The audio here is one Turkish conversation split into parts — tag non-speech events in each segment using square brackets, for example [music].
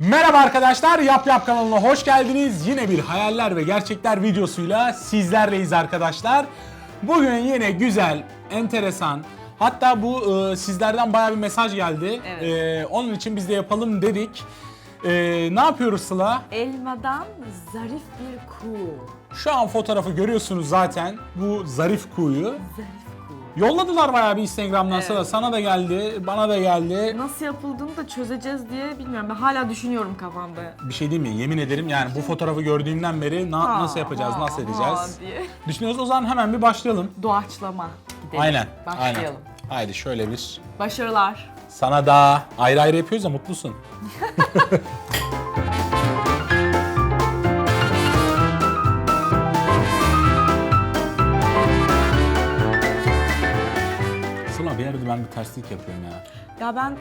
Merhaba arkadaşlar, Yap Yap kanalına hoş geldiniz. Yine bir hayaller ve gerçekler videosuyla sizlerleyiz arkadaşlar. Bugün yine güzel, enteresan, hatta bu e, sizlerden bayağı bir mesaj geldi. Evet. E, onun için biz de yapalım dedik. E, ne yapıyoruz Sıla? Elmadan zarif bir kuğu. Şu an fotoğrafı görüyorsunuz zaten. Bu zarif kuğuyu. Zarif. Yolladılar bayağı bir Instagram'dan. Sıla. Sana da geldi, bana da geldi. Nasıl yapıldığını da çözeceğiz diye bilmiyorum. Ben hala düşünüyorum kafamda. Bir şey değil mi? Yemin ederim yani bu fotoğrafı gördüğümden beri na- Ha, nasıl yapacağız, ha, nasıl ha edeceğiz? diye. Düşünüyoruz o zaman hemen bir başlayalım. Doğaçlama gidelim. Aynen. Başlayalım. Aynen. Haydi şöyle bir. Başarılar. Sana da ayrı ayrı yapıyoruz ya mutlusun. [laughs] bir terslik yapıyorum ya. Ya ben...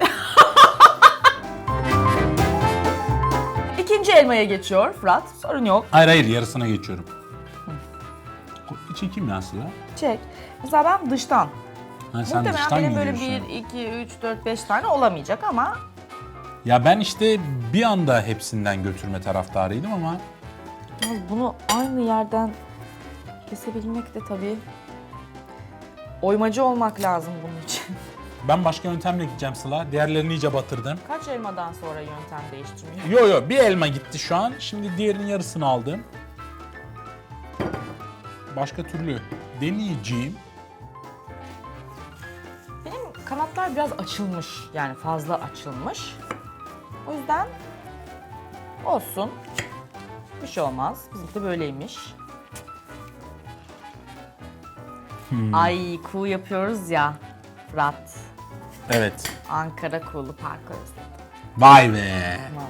[laughs] İkinci elmaya geçiyor Fırat. Sorun yok. Hayır hayır yarısına geçiyorum. Çekeyim ya Sıla. Çek. Mesela ben dıştan. Ha, sen Muhtemelen dıştan benim böyle gidiyorsun. 1, 2, 3, 4, 5 tane olamayacak ama Ya ben işte bir anda hepsinden götürme taraftarıydım ama Yalnız bunu aynı yerden kesebilmek de tabii oymacı olmak lazım bunun için. Ben başka yöntemle gideceğim Sıla. Diğerlerini iyice batırdım. Kaç elmadan sonra yöntem değiştirmiyor? Yo yo bir elma gitti şu an. Şimdi diğerinin yarısını aldım. Başka türlü deneyeceğim. Benim kanatlar biraz açılmış. Yani fazla açılmış. O yüzden olsun. Bir şey olmaz. Bizimki de böyleymiş. Ay kuğu yapıyoruz ya. Fırat. Evet. Ankara Kuğulu Parkı özledim. Vay be. Vallahi.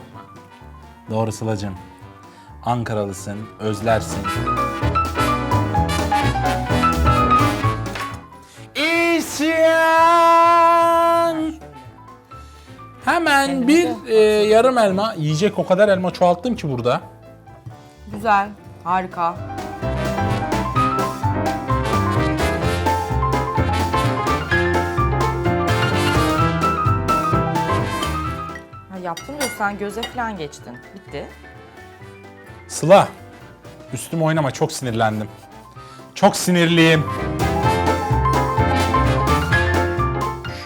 Doğru Sıla'cığım. Ankaralısın, özlersin. İsyan. Hemen bir e, yarım elma. Yiyecek o kadar elma çoğalttım ki burada. Güzel. Harika. Sen göze falan geçtin. Bitti. Sıla, üstüme oynama çok sinirlendim. Çok sinirliyim.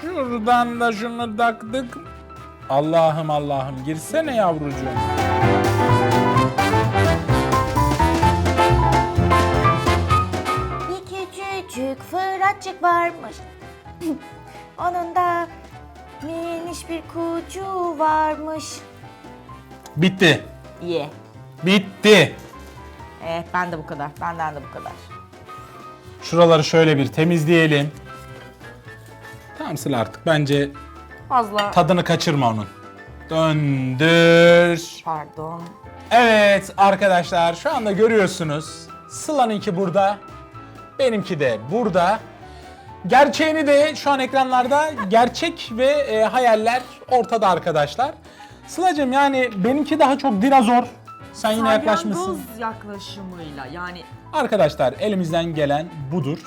Şuradan da şunu taktık. Allah'ım Allah'ım girsene yavrucuğum. Bir küçücük fıratçık varmış. [laughs] Onun da minik bir kucu varmış. Bitti. İyi. Bitti. Evet ben de bu kadar. Benden de bu kadar. Şuraları şöyle bir temizleyelim. Tamam Sıla artık bence Fazla tadını kaçırma onun. Döndür. pardon. Evet arkadaşlar şu anda görüyorsunuz. Sıla'nınki burada. Benimki de burada. Gerçeğini de şu an ekranlarda gerçek ve e, hayaller ortada arkadaşlar. Sıla'cığım yani benimki daha çok dinozor. Sen yine yaklaşmışsın. Salyangoz yaklaşımıyla yani Arkadaşlar elimizden gelen budur.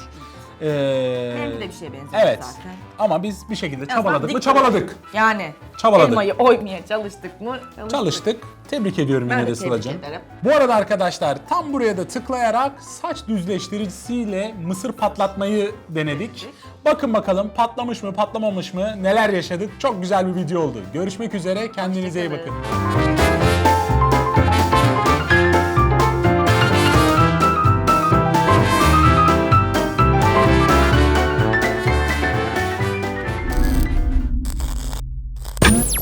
Ee, benim de bir şeye benziyor Evet. zaten. Ama biz bir şekilde çabaladık mı dik çabaladık. Yani Çabaladık. elmayı oymaya çalıştık mı? Çalıştık. Çalıştık. Tebrik ediyorum Ben yine de Sıla'cığım. ederim. Bu arada arkadaşlar tam buraya da tıklayarak saç düzleştiricisiyle mısır patlatmayı denedik. Bakın bakalım patlamış mı patlamamış mı neler yaşadık. Çok güzel bir video oldu. Görüşmek üzere kendinize iyi bakın.